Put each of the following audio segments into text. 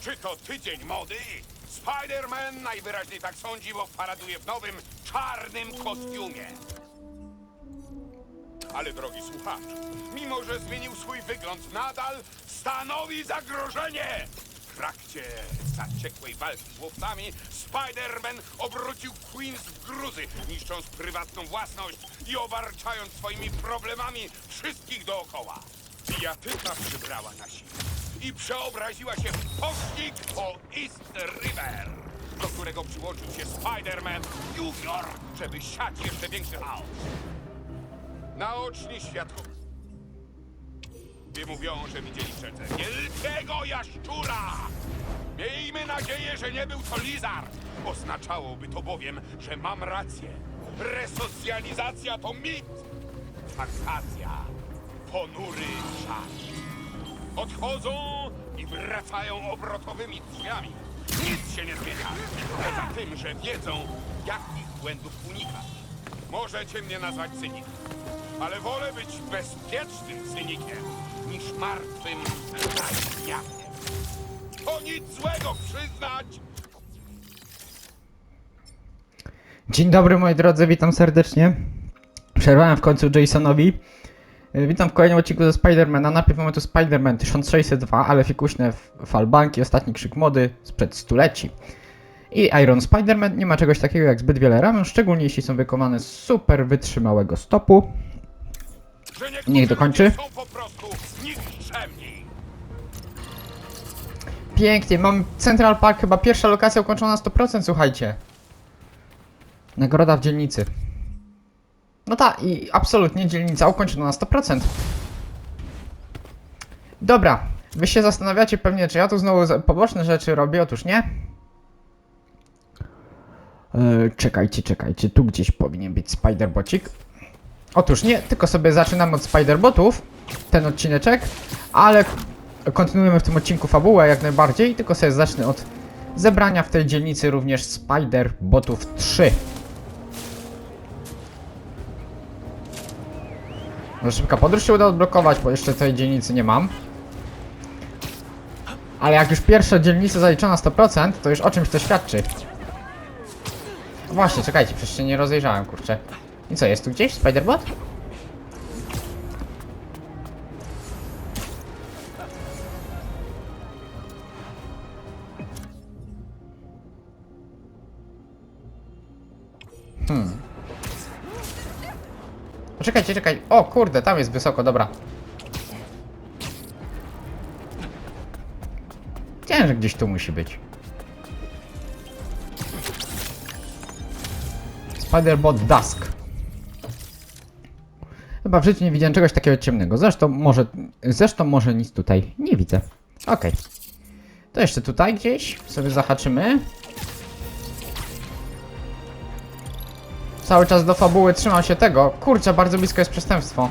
Czy to tydzień mody? Spider-Man najwyraźniej tak sądzi, bo paraduje w nowym, czarnym kostiumie. Ale drogi słuchacz, mimo że zmienił swój wygląd, nadal stanowi zagrożenie! W trakcie zaciekłej walki z łowcami Spider-Man obrócił Queens w gruzy, niszcząc prywatną własność i obarczając swoimi problemami wszystkich dookoła. Bijatyka przybrała na siłę i przeobraziła się w pościg po East River, do którego przyłączył się Spider-Man Junior, żeby siać jeszcze większy chaos. Naoczni świadkowie mówią, że widzieli przecież wielkiego jaszczura. Miejmy nadzieję, że nie był to lizard. Oznaczałoby to bowiem, że mam rację. Resocjalizacja to mit. Taksacja. Ponury czas. Odchodzą i wracają obrotowymi drzwiami. Nic się nie zmienia. Poza tym, że wiedzą, jakich błędów unikać. Możecie mnie nazwać cynikiem, ale wolę być bezpiecznym cynikiem niż martwym najśmiakiem. To nic złego przyznać, Dzień dobry moi drodzy, witam serdecznie. Przerwałem w końcu Jasonowi. Y, Witam w kolejnym odcinku ze Spidermana. Najpierw mamy tu Spiderman 1602, ale fikuśne falbanki, ostatni krzyk mody sprzed stuleci. I Iron Spiderman, nie ma czegoś takiego jak zbyt wiele ramion, szczególnie jeśli są wykonane z super wytrzymałego stopu. Niech dokończy. Pięknie, mam Central Park, chyba pierwsza lokacja ukończona na 100%, słuchajcie. Nagroda w dzielnicy. No tak, i absolutnie dzielnica ukończona na 100%. Dobra, wy się zastanawiacie pewnie, czy ja tu znowu poboczne rzeczy robię, otóż nie. Eee, czekajcie, czekajcie, tu gdzieś powinien być Spiderbocik. Otóż nie, tylko sobie zaczynam od Spiderbotów, ten odcineczek, ale kontynuujemy w tym odcinku fabułę jak najbardziej, tylko sobie zacznę od zebrania w tej dzielnicy również Spider Botów 3. Może szybka podróż się uda odblokować, bo jeszcze tej dzielnicy nie mam. Ale jak już pierwsza dzielnica zaliczona 100%, to już o czymś to świadczy. Właśnie, czekajcie, przecież się nie rozejrzałem, kurczę. I co, jest tu gdzieś Spiderbot? Czekajcie, czekaj. O kurde, tam jest wysoko, dobra. Wiedziałem, że gdzieś tu musi być. Spiderbot Dusk. Chyba w życiu nie widziałem czegoś takiego ciemnego. Zresztą może, zresztą może nic tutaj nie widzę. Okej. To jeszcze tutaj gdzieś sobie zahaczymy. Cały czas do fabuły trzymam się tego. Kurczę, bardzo blisko jest przestępstwo.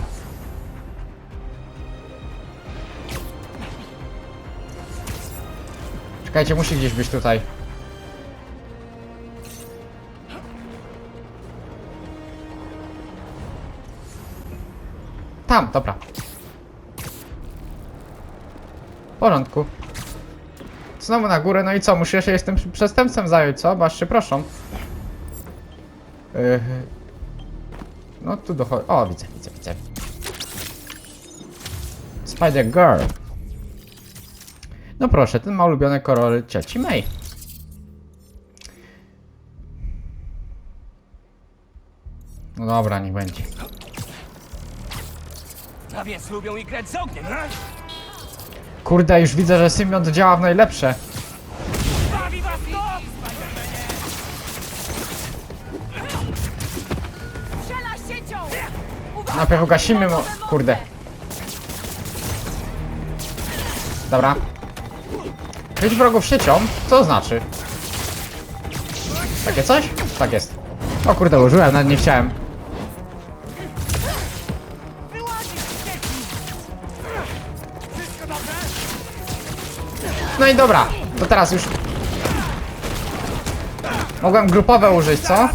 Czekajcie, musi gdzieś być tutaj. Tam, dobra. W porządku. Znowu na górę, no i co? Muszę się jestem przestępcem zająć, co? Baż się proszą. Yy, No tu dochodzi. O, widzę, widzę, widzę. Spider Girl. No proszę, ten ma ulubione kolory cioci May. No dobra, niech będzie. Prawiec lubią i grać z ogniem, a? Kurde, już widzę, że symbiont działa w najlepsze. Najpierw ugasimy mo... Kurde. Dobra. Kryć wrogów siecią? Co to znaczy? Takie coś? Tak jest. O kurde, użyłem, nawet nie chciałem. No i dobra, to teraz już... Mogłem grupowe użyć, co?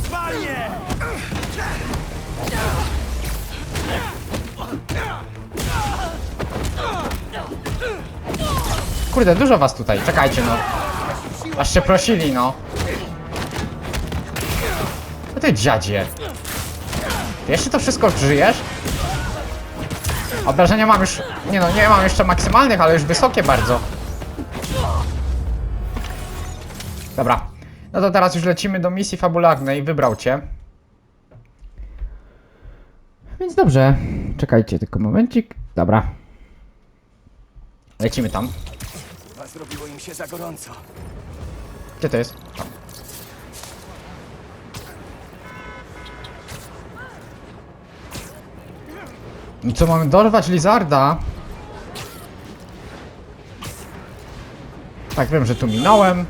Kurde, dużo was tutaj, czekajcie no. Aż się prosili, no. No ty dziadzie. Ty jeszcze to wszystko żyjesz? Obrażenia mam już... Nie no, nie mam jeszcze maksymalnych, ale już wysokie bardzo. Dobra. No to teraz już lecimy do misji fabularnej. Wybrał cię. Więc dobrze. Czekajcie tylko momencik. Dobra. Lecimy tam. Zrobiło im się za gorąco. Gdzie to jest? I co, mamy dorwać Lizarda? Tak, wiem, że tu minąłem.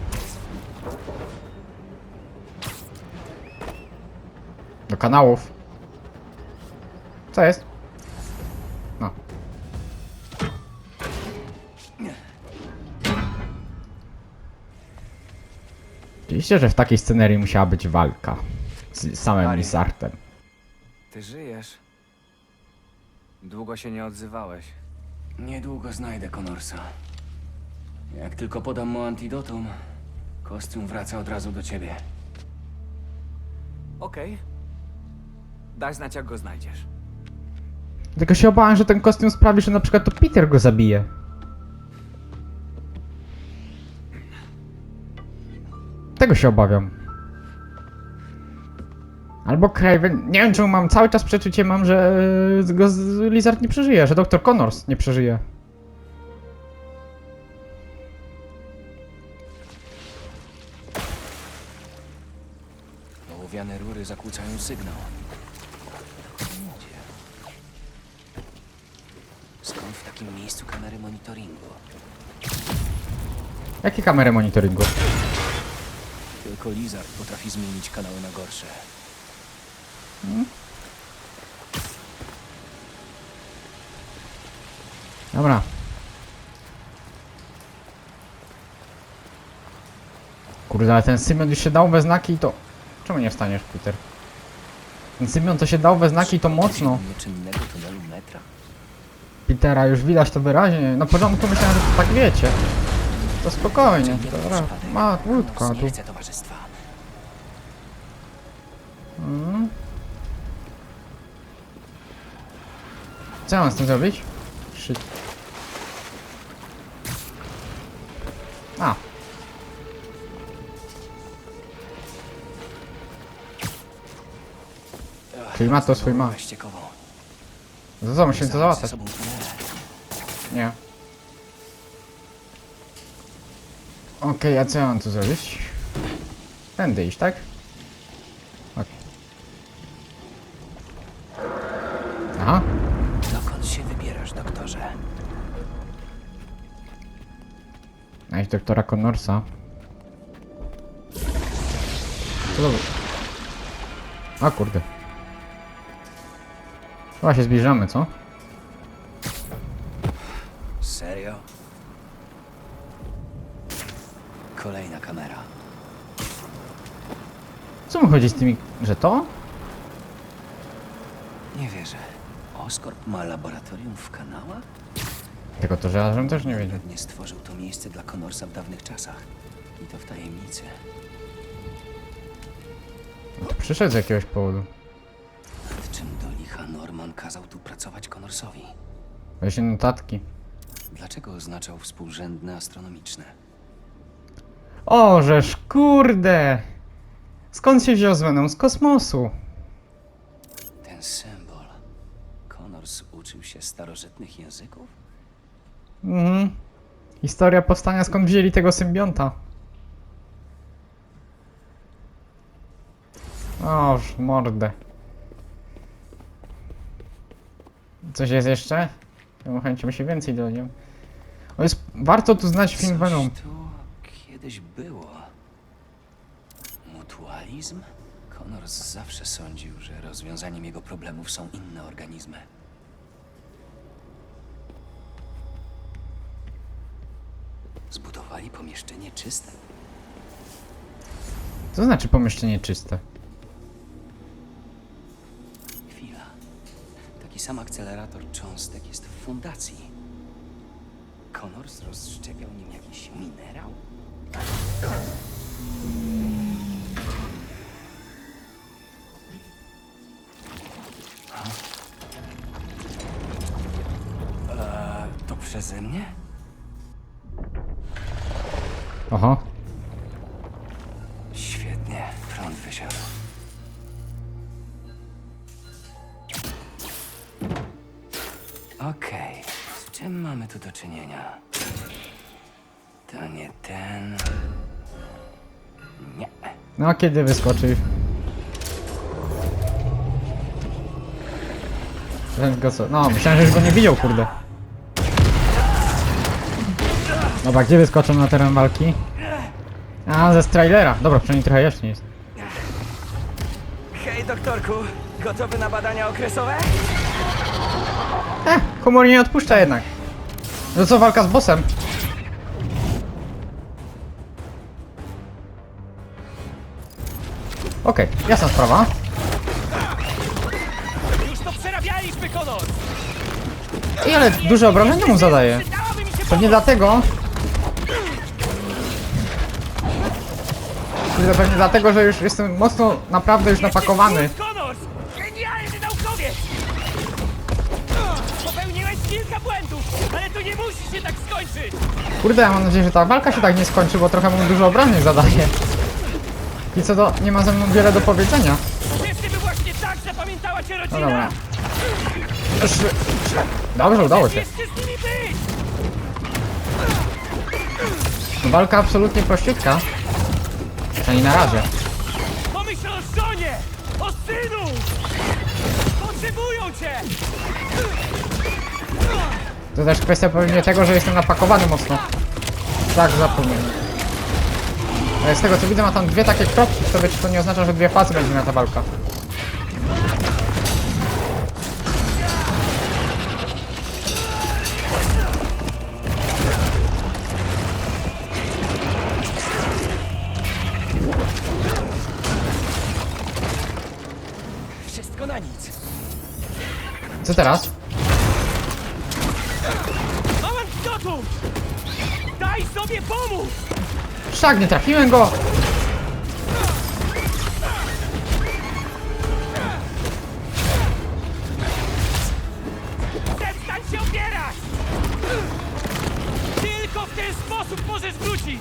Do kanałów. Co jest? Oczywiście, że w takiej scenerii musiała być walka z samym. Lizardem. Ty żyjesz? Długo się nie odzywałeś. Niedługo znajdę Connorsa. Jak tylko podam mu antidotum, kostium wraca od razu do ciebie. Okej. Daj znać, jak go znajdziesz. Tylko się obawiam, że ten kostium sprawi, że na przykład to Peter go zabije. Tego się obawiam. Albo Craven. Nie wiem, czemu mam cały czas przeczucie mam, że e, go z- Lizard nie przeżyje, że Dr. Connors nie przeżyje. Ołowiane rury zakłócają sygnał. Skąd w takim miejscu kamery monitoringu? Jakie kamery monitoringu? Tylko Lizard potrafi zmienić kanały na gorsze. Dobra. Kurde, ale ten Symion już się dał we znaki i to... Czemu nie wstaniesz, Peter? Ten Symion to się dał we znaki i to mocno. Petera już widać to wyraźnie. Na początku myślałem, że to tak wiecie. To spokojnie. Dobra. Ma łódka tu. Nie chcę towarzystwa. Mm. Co mam z tym zrobić? Shit. A. Czyli ma to swój ma. No co, musimy to załatwiać? Nie. Okej, a co ja mam tu zrobić? Tędy iść, tak? Okej. Aha. Dokąd się wybierasz, doktorze? Znaleźć doktora Connorsa. Co to? A kurde. Chyba się zbliżamy, co? Kamera. Co mu chodzi z tymi... że to? Nie wierzę. Oscorp ma laboratorium w kanałach? Tego to, że też nie wiedział. Pewnie stworzył to miejsce dla Connorsa w dawnych czasach. I to w tajemnicy. No to przyszedł z jakiegoś powodu. Nad czym do licha Norman kazał tu pracować Connorsowi? Weź notatki. Dlaczego oznaczał współrzędne astronomiczne? O, żeż kurde! Skąd się wziął Venom? Z kosmosu. Ten symbol. Connors uczył się starożytnych języków? Mhm. Historia powstania, skąd wzięli tego symbionta. Oż, mordę. Coś jest jeszcze? Ja chęcią się więcej dowiem. O, jest... Warto tu znać film Venom. tu kiedyś było. Mutualizm? Connors zawsze sądził, że rozwiązaniem jego problemów są inne organizmy. Zbudowali pomieszczenie czyste. Co znaczy pomieszczenie czyste? Chwila. Taki sam akcelerator cząstek jest w fundacji. Connors rozszczepiał nim jakiś minerał? Eee, to przeze mnie? Oho. Świetnie, prąd wysiadł. Okej, z czym mamy tu do czynienia? No kiedy wyskoczy? Ten go co? No, myślałem, że już go nie widział, kurde. Dobra, gdzie wyskoczą na teren walki? A, ze trailera. Dobra, przynajmniej trochę jeszcze jest. Hej, doktorku, gotowy na badania okresowe? Eh, humor nie odpuszcza jednak. No co, walka z bossem? Okej, jasna sprawa. Już to przerabialiśmy! I ale duże obrażenia mu zadaje. Pewnie dlatego... Pewnie dlatego, że już jestem mocno, naprawdę już napakowany. Genialny naukowiec! Popełniłeś kilka błędów, ale to nie musi się tak skończyć! Kurde, ja mam nadzieję, że ta walka się tak nie skończy, bo trochę mu dużo obrażeń zadaje. I co do... nie ma ze mną wiele do powiedzenia. Właśnie tak zapamiętała cię rodzina! No dobra. Już... Dobrze, udało się. Jeszcze z nimi być! Walka absolutnie prościutka. Przynajmniej na razie. Pomyśl o żonie! O synu! Potrzebują cię! To też kwestia pewnie tego, że jestem napakowany mocno. Tak, zapomniałem. Ale z tego co widzę ma tam dwie takie kropki sobie, czy to nie oznacza, że dwie fazy będzie miała ta walka. Wszystko na nic. Co teraz? Szak, nie trafiłem go! Przestań się opierać! Tylko w ten sposób możesz wrócić!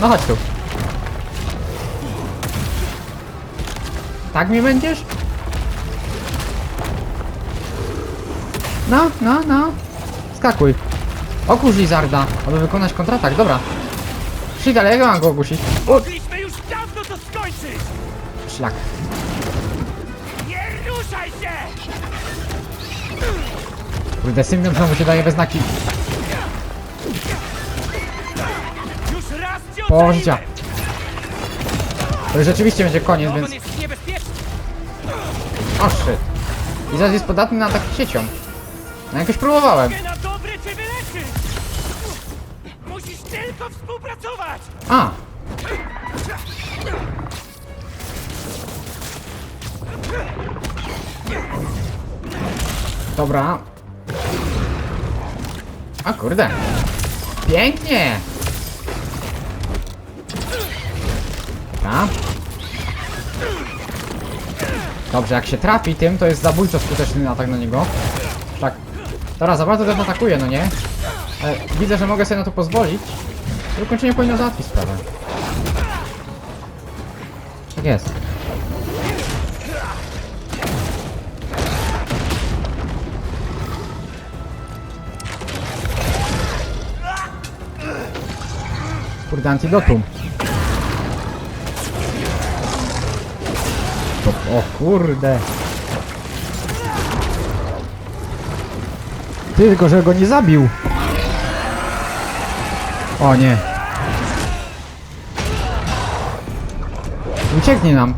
No chodź tu. Tak mi będziesz? No, no, no. Skakuj. Okurz Lizarda, aby wykonać kontratak, dobra. Shit, ale jak ja mam go ogłosić? Mogliśmy już dawno to skończyć! szlak. Nie ruszaj się! Kurde, symbiont znowu się daje we znaki. Już raz cię Połowa życia. To już rzeczywiście będzie koniec, więc... O, shit. Lizard jest podatny na ataki siecią. No jakoś próbowałem. Dobra. A kurde. Pięknie! Dobra. Dobrze, jak się trafi tym, to jest zabójczo skuteczny atak na niego. Tak. Teraz za bardzo też atakuje, no nie? Ale widzę, że mogę sobie na to pozwolić. To ukończenie powinno załatwić sprawę. Tak jest. Kurde, antidotum. O, o kurde. Ty, tylko że go nie zabił. O nie. Ucieknie nam.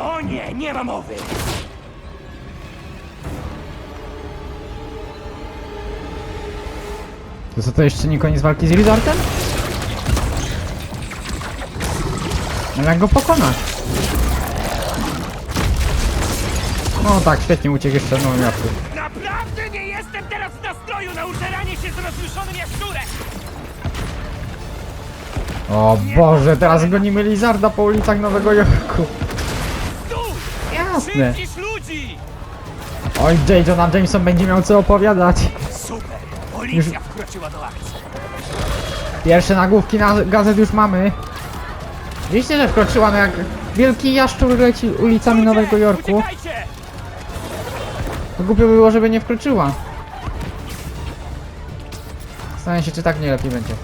O nie, nie ma mowy! To co, to jeszcze nie koniec walki z Lizardem? Ale jak go pokonać? No tak, świetnie uciekł jeszcze no miastu. Naprawdę nie jestem teraz w nastroju na użeranie się z rozjuszonym jaszczurem! O Boże, teraz gonimy Lizarda po ulicach Nowego Jorku. Jasne. Krzywdzisz ludzi! Oj, J. Jonah Jameson będzie miał co opowiadać. Policja wkroczyła do akcji. Pierwsze nagłówki na gazet już mamy. Wiecie, że wkroczyła no jak wielki jaszczur leci ulicami Nowego Jorku. Uciekajcie! To głupio by było, żeby nie wkroczyła. Zastanawiam się, czy tak nie lepiej będzie.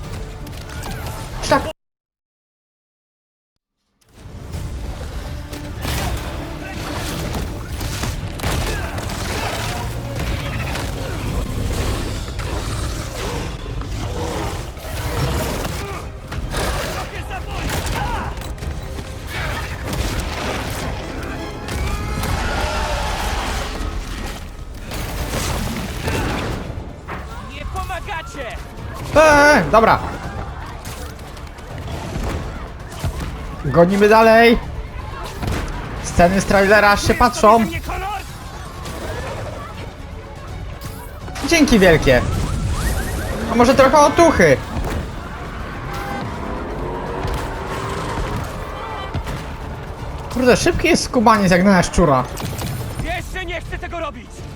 Dobra. Gonimy dalej. Sceny z trailera aż się patrzą. Dzięki wielkie. A może trochę otuchy. Kurde, szybki jest skubaniec jak na szczura. Jeszcze nie chcę tego robić!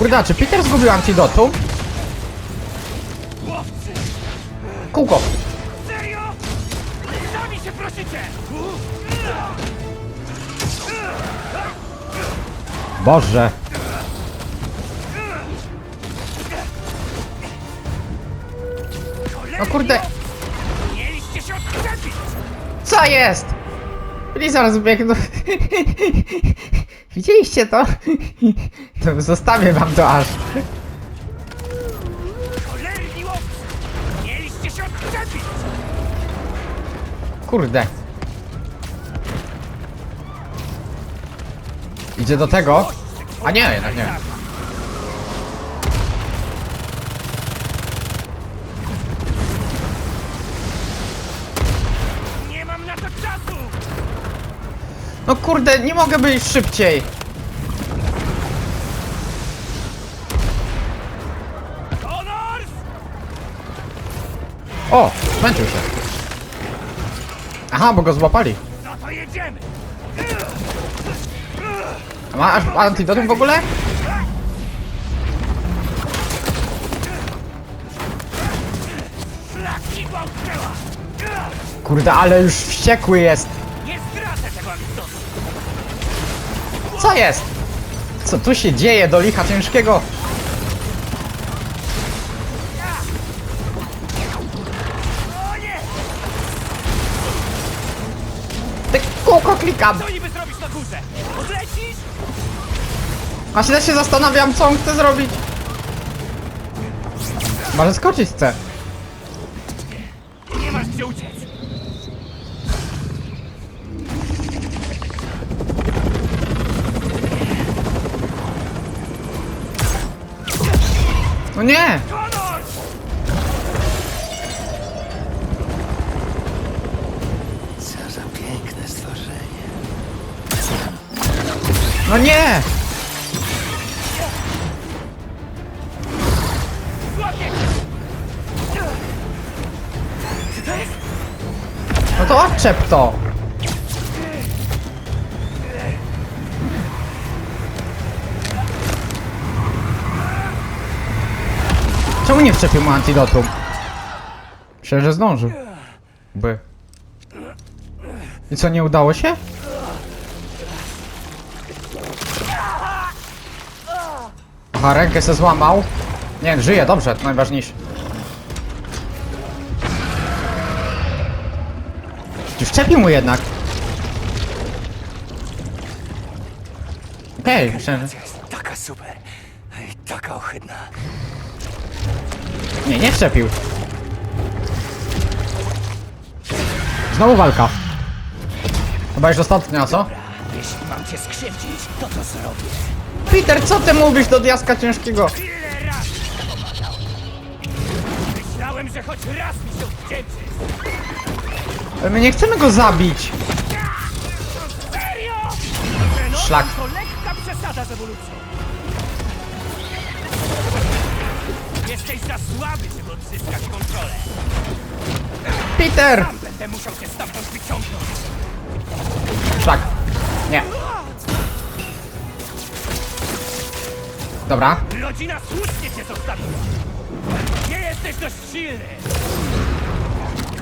Kurde, a czy Peter zgubił antidotum? Kółko. Boże. No kurde, co jest? Blizzard zbiegł. Widzieliście to? Zostawię wam to aż. Kurde. Idzie do tego? A nie, jednak nie. Nie mam na to czasu! No kurde, nie mogę być szybciej. O, zmęczył się. Aha, bo go złapali. No to jedziemy! A Masz antidotum w ogóle? Kurde, ale już wściekły jest. Tego! Co jest? Co tu się dzieje do licha ciężkiego? Kółko klikam. Co niby zrobisz na górze? Odlecisz? A się też się zastanawiam, co on chce zrobić. Może skoczyć chce. Nie masz gdzie uciec! No nie! Nie! No to odczep to! Czemu nie wczepił mu antidotum? Myślę, że zdążył. By. I co, nie udało się? Aha, rękę se złamał. Nie, żyje, dobrze, to najważniejsze. Wczepił mu jednak. Okej, że... Jest taka super. I taka ohydna. Nie, nie wszczepił. Znowu walka. Chyba już ostatnia, co? Jeśli mam cię skrzywdzić, to to zrobię. Peter, co ty mówisz do diaska ciężkiego? Ile razy to pomagał? Myślałem, że choć raz mi się odwdzięczysz. My nie chcemy go zabić. Szlak. To lekka przesada z ewolucją. Jesteś za słaby, żeby odzyskać kontrolę. Peter! Sam będę musiał cię stamtąd wyciągnąć. Szlak. Nie. Dobra. Rodzina słusznie cię zostawiła. Nie jesteś dość silny.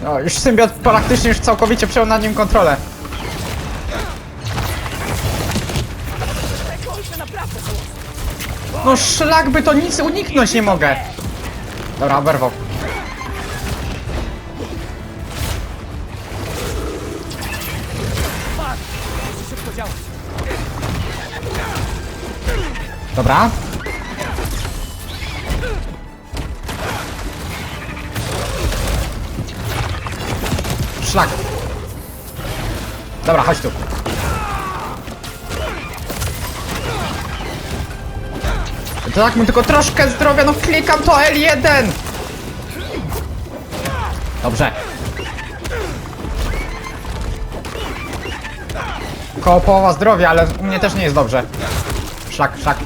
O, już symbiot praktycznie już całkowicie przejął nad nim kontrolę. Te kolce naprawdę są ostre. No szlak by to nic uniknąć nie mogę. Dobra, oberwał. Szybko działać. Dobra. Dobra, chodź tu. To tak mu tylko troszkę zdrowia, no klikam to L1! Dobrze. Koło połowa zdrowia, ale u mnie też nie jest dobrze. Szlak, szlak.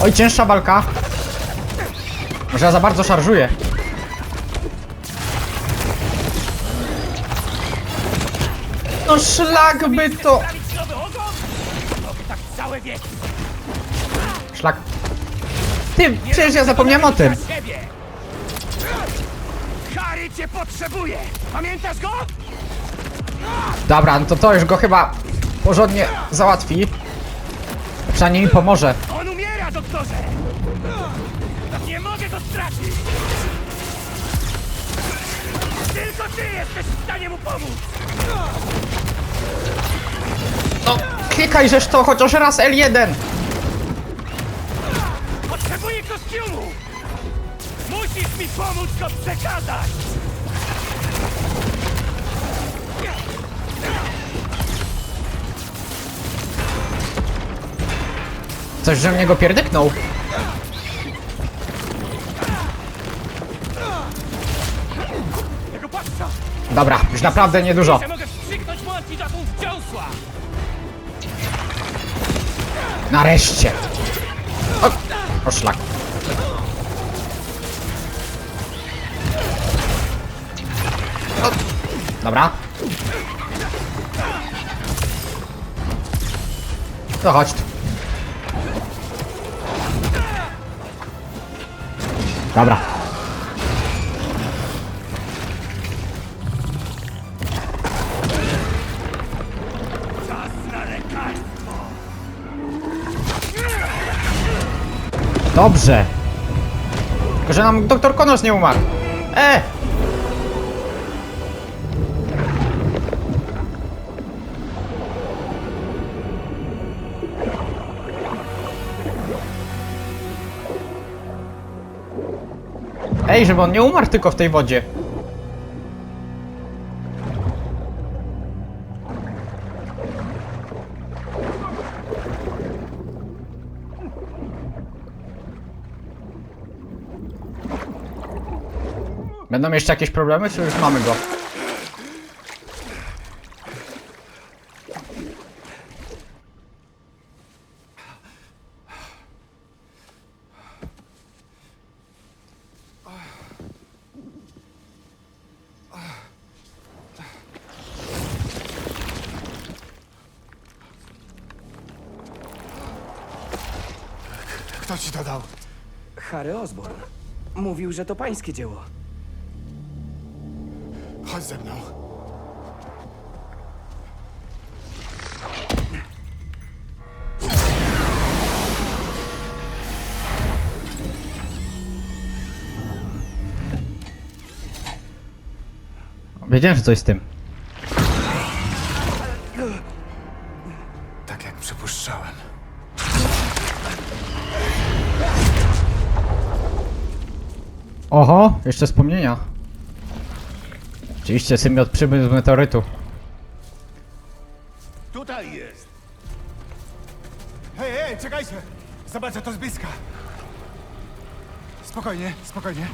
Oj, cięższa walka. Może ja za bardzo szarżuję. No szlak by to... Szlak. Ty, przecież ja zapomniałem o tym. Harry cię potrzebuje! Pamiętasz go? Dobra, no to to już go chyba porządnie załatwi. Przynajmniej mi pomoże. On umiera, doktorze! Nie mogę go stracić! Tylko ty jesteś w stanie mu pomóc! No, klikaj żeż to chociaż raz L1. Potrzebuję kostiumu! Musisz mi pomóc go przekazać! Coś, że mnie go pierdyknął. Dobra, już naprawdę niedużo. Mogę wstrzyknąć dziąsła! Nareszcie. O, o szlak. O, dobra. To chodź tu. Dobra. Dobrze. Tylko, że nam doktor Connors nie umarł. E! Ej, żeby on nie umarł tylko w tej wodzie. Będą jeszcze jakieś problemy, czy już mamy go? Kto ci to dał? Harry Osborn. Mówił, że to pańskie dzieło. Ze mną. Wiedziałem, że coś z tym. Tak jak przypuszczałem. Oho, jeszcze wspomnienia. Oczywiście symbiot przybył z meteorytu. Tutaj jest! Hej, hej, czekajcie! Zobaczę to z bliska. Spokojnie, spokojnie.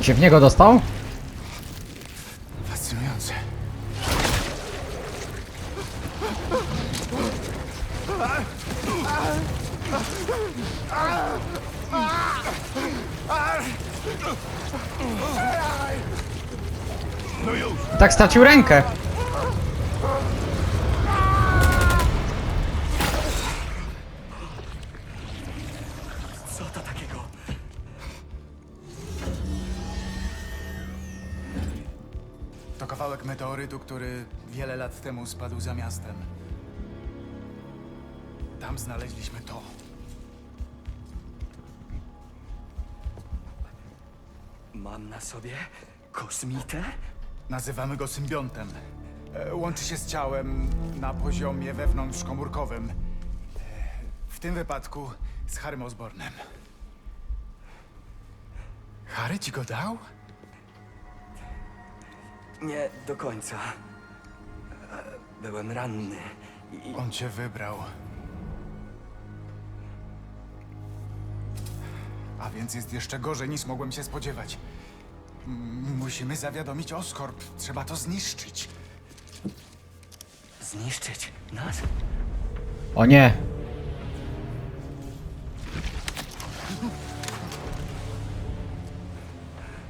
Się w niego dostał? Fascynujące. Tak stracił rękę. Co to takiego? To kawałek meteorytu, który wiele lat temu spadł za miastem. Tam znaleźliśmy to. Mam na sobie kosmitę? Nazywamy go symbiontem. E, Łączy się z ciałem na poziomie wewnątrzkomórkowym. E, W tym wypadku z Harrym Osbornem. Harry ci go dał? Nie do końca. E, Byłem ranny i On cię wybrał. A więc jest jeszcze gorzej niż mogłem się spodziewać. Musimy zawiadomić Oscorp. Trzeba to zniszczyć. zniszczyć nas? O nie.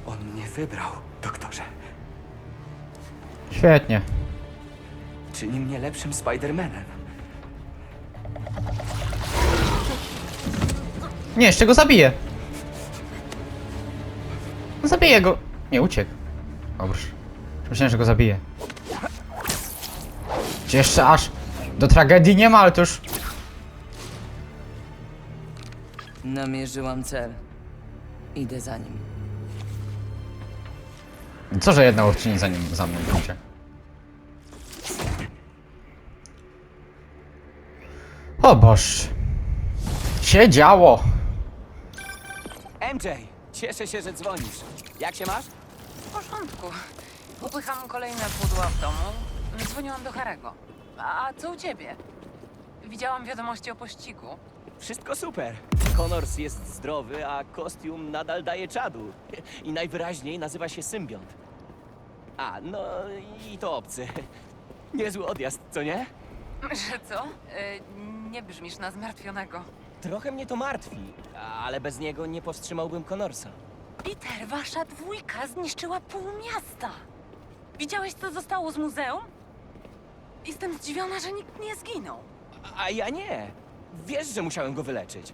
On mnie wybrał, doktorze. Świetnie. Czyni mnie lepszym Spidermanem. Nie, jeszcze go zabiję. Zabiję go. Nie, uciekł. Dobrze. Myślałem, że go zabiję. Czy jeszcze aż do tragedii nie ma, ale to już... Namierzyłam cel. Idę za nim. Co, że jedna łowczyni za nim, za mną będzie? O Boż. Się działo. MJ, cieszę się, że dzwonisz. Jak się masz? W porządku. Upycham kolejne pudła w domu. Dzwoniłam do Harego. A co u ciebie? Widziałam wiadomości o pościgu. Wszystko super. Connors jest zdrowy, a kostium nadal daje czadu. I najwyraźniej nazywa się symbiont. A, no i to obcy. Niezły odjazd, co nie? Że co? Y, nie brzmisz na zmartwionego. Trochę mnie to martwi, ale bez niego nie powstrzymałbym Connorsa. Peter, wasza dwójka zniszczyła pół miasta. Widziałeś, co zostało z muzeum? Jestem zdziwiona, że nikt nie zginął. A ja nie. Wiesz, że musiałem go wyleczyć.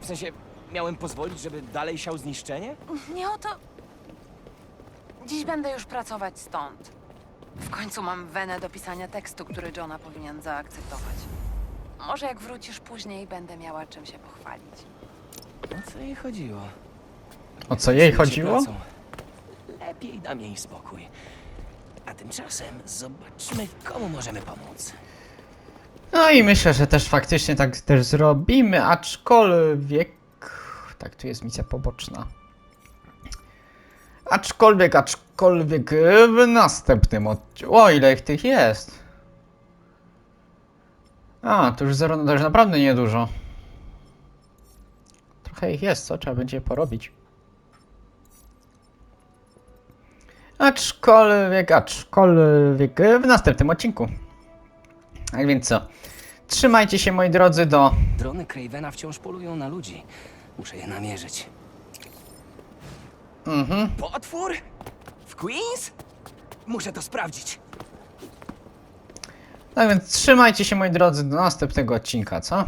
W sensie, miałem pozwolić, żeby dalej siał zniszczenie? Nie o to. Dziś będę już pracować stąd. W końcu mam wenę do pisania tekstu, który Johna powinien zaakceptować. Może jak wrócisz później, będę miała czym się pochwalić. O co jej chodziło? O co jej chodziło? Lepiej dam jej spokój. A tymczasem zobaczmy, komu możemy pomóc. No i myślę, że też faktycznie tak też zrobimy, aczkolwiek... Tak, tu jest misja poboczna. Aczkolwiek, aczkolwiek w następnym odcinku... O, ile ich tych jest? A, to już zero, to już naprawdę niedużo. Trochę ich jest, co? Trzeba będzie porobić. Aczkolwiek, aczkolwiek w następnym odcinku. Tak więc co? Trzymajcie się moi drodzy do... Drony Cravena wciąż polują na ludzi. Muszę je namierzyć. Mhm. Potwór? W Queens? Muszę to sprawdzić. Tak więc trzymajcie się moi drodzy do następnego odcinka, co?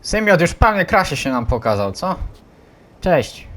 Symiot już pewnie krasie się nam pokazał, co? Cześć.